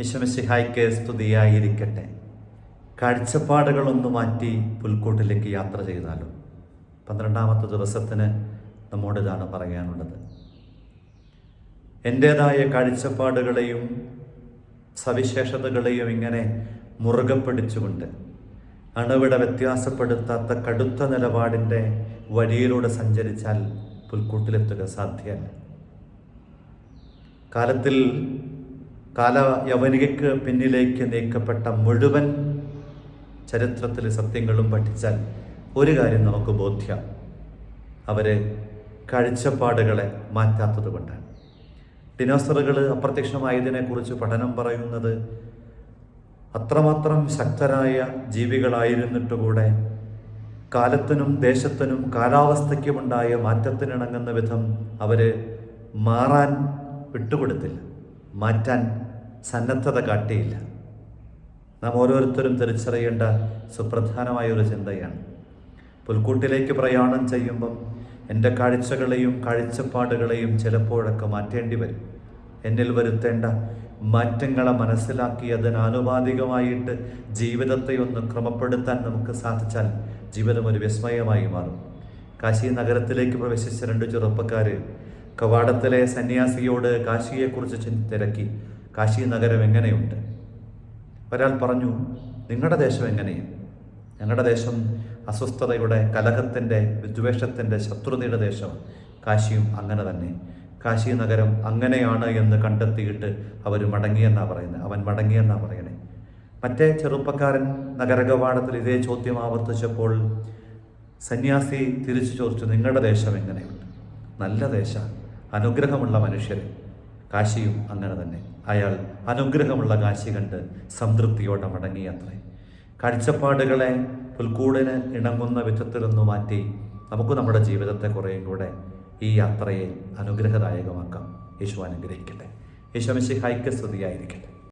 യശമസിഹായ്ക്ക് സ്തുതിയായിരിക്കട്ടെ. കാഴ്ചപ്പാടുകളൊന്ന് മാറ്റി പുൽക്കൂട്ടിലേക്ക് യാത്ര ചെയ്താലോ? പന്ത്രണ്ടാമത്തെ ദിവസത്തിന് നമ്മോട് ഇതാണ് പറയാനുള്ളത്. എന്റേതായ കാഴ്ചപ്പാടുകളെയും സവിശേഷതകളെയും ഇങ്ങനെ മുറുകെ പിടിച്ചുകൊണ്ട് അണുവിട വ്യത്യാസപ്പെടുത്താത്ത കടുത്ത നിലപാടിന്റെ വഴിയിലൂടെ സഞ്ചരിച്ചാൽ പുൽക്കൂട്ടിലെത്തുക സാധ്യമല്ല. കാലത്തിൽ കാല യവനികയ്ക്ക് പിന്നിലേക്ക് നീക്കപ്പെട്ട മുഴുവൻ ചരിത്രത്തിലെ സത്യങ്ങളും പഠിച്ചാൽ ഒരു കാര്യം നമുക്ക് ബോധ്യം. അവർ കാഴ്ചപ്പാടുകളെ മാറ്റാത്തത് കൊണ്ടാണ്. ഡിനോസറുകൾ അപ്രത്യക്ഷമായതിനെക്കുറിച്ച് പഠനം പറയുന്നത് അത്രമാത്രം ശക്തരായ ജീവികളായിരുന്നിട്ട് കൂടെ കാലത്തിനും ദേശത്തിനും കാലാവസ്ഥയ്ക്കുമുണ്ടായ മാറ്റത്തിനിണങ്ങുന്ന വിധം അവർ മാറാൻ വിട്ടുകൊടുത്തില്ല. മാറ്റാൻ സന്നദ്ധത കാട്ടിയില്ല. നാം ഓരോരുത്തരും തിരിച്ചറിയേണ്ട സുപ്രധാനമായ ഒരു ചിന്തയാണ്. പുൽക്കൂട്ടിലേക്ക് പ്രയാണം ചെയ്യുമ്പം എന്റെ കാഴ്ചകളെയും കാഴ്ചപ്പാടുകളെയും ചിലപ്പോഴൊക്കെ മാറ്റേണ്ടി വരും. എന്നിൽ വരുത്തേണ്ട മാറ്റങ്ങളെ മനസ്സിലാക്കി അതിനാനുപാതികമായിട്ട് ജീവിതത്തെ ഒന്ന് ക്രമപ്പെടുത്താൻ നമുക്ക് സാധിച്ചാൽ ജീവിതം ഒരു വിസ്മയമായി മാറും. കാശി നഗരത്തിലേക്ക് പ്രവേശിച്ച രണ്ട് ചെറുപ്പക്കാർ കവാടത്തിലെ സന്യാസിയോട് കാശിയെക്കുറിച്ച് തിരക്കി കാശി നഗരം എങ്ങനെയുണ്ട്? ഒരാൾ പറഞ്ഞു നിങ്ങളുടെ ദേശം എങ്ങനെയാണ് ഞങ്ങളുടെ ദേശം അസ്വസ്ഥതയുടെ കലഹത്തിന്റെ വിദ്വേഷത്തിന്റെ ശത്രുതയുടെ ദേശം കാശിയും അങ്ങനെ തന്നെ. കാശി നഗരം അങ്ങനെയാണ് എന്ന് കണ്ടെത്തിയിട്ട് അവർ മടങ്ങിയെന്നാണ് പറയുന്നത് അവൻ മടങ്ങിയെന്നാണ് പറയണേ മറ്റേ ചെറുപ്പക്കാരൻ നഗരകവാടത്തിൽ ഇതേ ചോദ്യം ആവർത്തിച്ചപ്പോൾ സന്യാസി തിരിച്ചു ചോദിച്ചു നിങ്ങളുടെ ദേശം എങ്ങനെയുണ്ട്? നല്ല ദേശം. അനുഗ്രഹമുള്ള മനുഷ്യർ കാശിയും അങ്ങനെ തന്നെ. അയാൾ അനുഗ്രഹമുള്ള കാശി കണ്ട് സംതൃപ്തിയോടെ മടങ്ങിയത്രേ. കാഴ്ചപ്പാടുകളെ പുൽക്കൂടിന് ഇണങ്ങുന്ന വിധത്തിലൊന്ന് മാറ്റി നമുക്ക് നമ്മുടെ ജീവിതത്തെ കുറേയും കൂടെ ഈ യാത്രയെ അനുഗ്രഹദായകമാക്കാം. യേശു അനുഗ്രഹിക്കട്ടെ. യേശു മിശിഹായ്ക്ക് സ്തുതിയായിരിക്കട്ടെ.